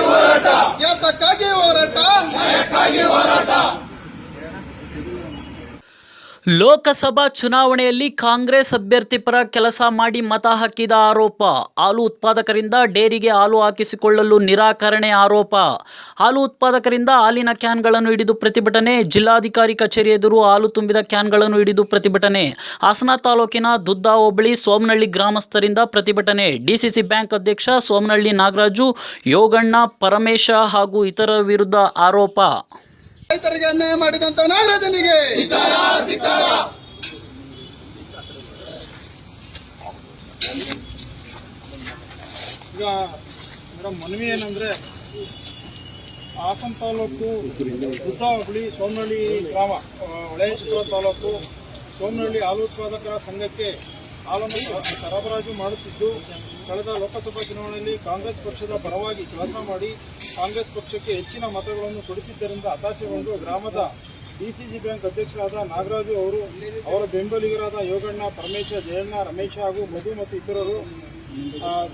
ಹೋರಾಟ ಯಾತಕ್ಕಾಗಿ ಹೋರಾಟ ಲೋಕಸಭಾ ಚುನಾವಣೆಯಲ್ಲಿ ಕಾಂಗ್ರೆಸ್ ಅಭ್ಯರ್ಥಿ ಪರ ಕೆಲಸ ಮಾಡಿ ಮತ ಹಾಕಿದ ಆರೋಪ. ಹಾಲು ಉತ್ಪಾದಕರಿಂದ ಡೇರಿಗೆ ಹಾಲು ಹಾಕಿಸಿಕೊಳ್ಳಲು ನಿರಾಕರಣೆ ಆರೋಪ. ಹಾಲು ಉತ್ಪಾದಕರಿಂದ ಹಾಲಿನ ಕ್ಯಾನ್ಗಳನ್ನು ಹಿಡಿದು ಪ್ರತಿಭಟನೆ. ಜಿಲ್ಲಾಧಿಕಾರಿ ಕಚೇರಿ ಎದುರು ಹಾಲು ತುಂಬಿದ ಕ್ಯಾನ್ಗಳನ್ನು ಹಿಡಿದು ಪ್ರತಿಭಟನೆ. ಹಾಸನ ತಾಲೂಕಿನ ದುದ್ದ ಹೋಬಳಿ ಸೋಮನಹಳ್ಳಿ ಗ್ರಾಮಸ್ಥರಿಂದ ಪ್ರತಿಭಟನೆ. ಡಿಸಿಸಿ ಬ್ಯಾಂಕ್ ಅಧ್ಯಕ್ಷ ಸೋಮನಹಳ್ಳಿ ನಾಗರಾಜು, ಯೋಗಣ್ಣ, ಪರಮೇಶ ಹಾಗೂ ಇತರ ವಿರುದ್ಧ ಆರೋಪ. ರೈತರಿಗೆ ಅನ್ಯಾಯ ಮಾಡಿದಂತ ನಾಗರಾಜನಿಗೆ. ಈಗ ಮೇಡಮ್ ಮನವಿ ಏನಂದ್ರೆ, ಹಾಸನ ತಾಲೂಕು ದುದ್ದ ಹುಬ್ಳಿ ಸೋಮನಹಳ್ಳಿ ಗ್ರಾಮ ಹೊಳೆ ತಾಲೂಕು ಸೋಮನಹಳ್ಳಿ ಹಾಲು ಉತ್ಪಾದಕರ ಸಂಘಕ್ಕೆ ಹಾಲನ್ನು ಸರಬರಾಜು ಮಾಡುತ್ತಿದ್ದು, ಕಳೆದ ಲೋಕಸಭಾ ಚುನಾವಣೆಯಲ್ಲಿ ಕಾಂಗ್ರೆಸ್ ಪಕ್ಷದ ಪರವಾಗಿ ಕೆಲಸ ಮಾಡಿ ಕಾಂಗ್ರೆಸ್ ಪಕ್ಷಕ್ಕೆ ಹೆಚ್ಚಿನ ಮತಗಳನ್ನು ಕೊಡಿಸಿದ್ದರಿಂದ ಹತಾಶೆಗೊಂಡು ಗ್ರಾಮದ ಡಿಸಿಸಿ ಬ್ಯಾಂಕ್ ಅಧ್ಯಕ್ಷರಾದ ನಾಗರಾಜು ಅವರು, ಅವರ ಬೆಂಬಲಿಗರಾದ ಯೋಗಣ್ಣ, ಪರಮೇಶ, ಜಯಣ್ಣ, ರಮೇಶ್ ಹಾಗೂ ಮಧು ಮತ್ತು ಇತರರು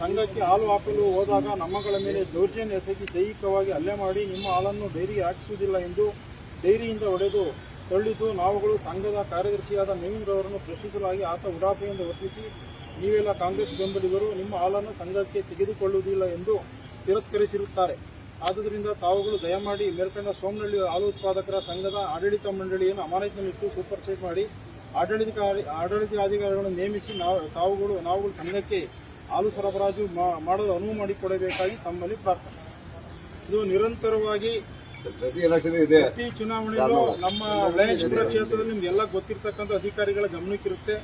ಸಂಘಕ್ಕೆ ಹಾಲು ಹಾಕಲು ಹೋದಾಗ ನಮ್ಮಗಳ ಮೇಲೆ ದೌರ್ಜನ್ಯ ಎಸಗಿ ದೈಹಿಕವಾಗಿ ಹಲ್ಲೆ ಮಾಡಿ ನಿಮ್ಮ ಹಾಲನ್ನು ಡೈರಿಗೆ ಹಾಕಿಸುವುದಿಲ್ಲ ಎಂದು ಡೈರಿಯಿಂದ ಹೊಡೆದು ತಳ್ಳಿದ್ದು ನಾವುಗಳು ಸಂಘದ ಕಾರ್ಯದರ್ಶಿಯಾದ ನವೀನ್ರವರನ್ನು ಪ್ರಶ್ನಿಸಲಾಗಿ ಆತ ಉಡಾಫೆಯಿಂದ ವರ್ತಿಸಿ, ನೀವೆಲ್ಲ ಕಾಂಗ್ರೆಸ್ ಬೆಂಬಲಿಗರು, ನಿಮ್ಮ ಹಾಲನ್ನು ಸಂಘಕ್ಕೆ ತೆಗೆದುಕೊಳ್ಳುವುದಿಲ್ಲ ಎಂದು ತಿರಸ್ಕರಿಸಿರುತ್ತಾರೆ. ಆದುದರಿಂದ ತಾವುಗಳು ದಯಮಾಡಿ ಮೇಲ್ಕಂಡ ಸೋಮನಹಳ್ಳಿ ಹಾಲು ಉತ್ಪಾದಕರ ಸಂಘದ ಆಡಳಿತ ಮಂಡಳಿಯನ್ನು ಅಮಾನತಿನಲ್ಲಿಟ್ಟು ಸೂಪರ್ ಸೈಡ್ ಮಾಡಿ ಆಡಳಿತ ಆಡಳಿತಾಧಿಕಾರಿಗಳನ್ನು ನೇಮಿಸಿ ನಾವು, ತಾವುಗಳು, ನಾವುಗಳು ಸಂಘಕ್ಕೆ ಹಾಲು ಸರಬರಾಜು ಮಾಡಲು ಅನುವು ಮಾಡಿಕೊಡಬೇಕಾಗಿ ತಮ್ಮಲ್ಲಿ ಪ್ರಾರ್ಥನೆ. ಇದು ನಿರಂತರವಾಗಿ ಪ್ರತಿ ಎಲೆಕ್ಷನ್ ಇದೆ. ಪ್ರತಿ ಚುನಾವಣೆಯಲ್ಲೂ ನಮ್ಮ ವಿಳಯೇಶ್ವರ ಕ್ಷೇತ್ರದಲ್ಲಿ ನಿಮ್ಗೆಲ್ಲ ಗೊತ್ತಿರ್ತಕ್ಕಂಥ ಅಧಿಕಾರಿಗಳ ಗಮನಕ್ಕಿರುತ್ತೆ.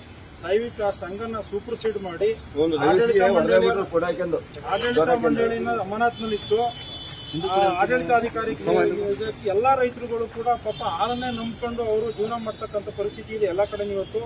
ದಯವಿಟ್ಟು ಆ ಸಂಘನ ಮಾಡಿ. ಮಂಡಳಿ ಬಿಟ್ಟು ಕೊಡಾಕೊಂಡು ಆಡಳಿತ ಮಂಡಳಿನ ಅಮಾನತ್ನಲ್ಲಿಟ್ಟು ಆಡಳಿತಾಧಿಕಾರಿ ಎಲ್ಲಾ ರೈತರುಗಳು ಕೂಡ ಪಾಪ ಹಾಲನ್ನೇ ನಂಬ್ಕೊಂಡು ಅವರು ಜೀವನ ಮಾಡ್ತಕ್ಕಂಥ ಪರಿಸ್ಥಿತಿ ಇದೆ ಎಲ್ಲ ಕಡೆ ಇವತ್ತು.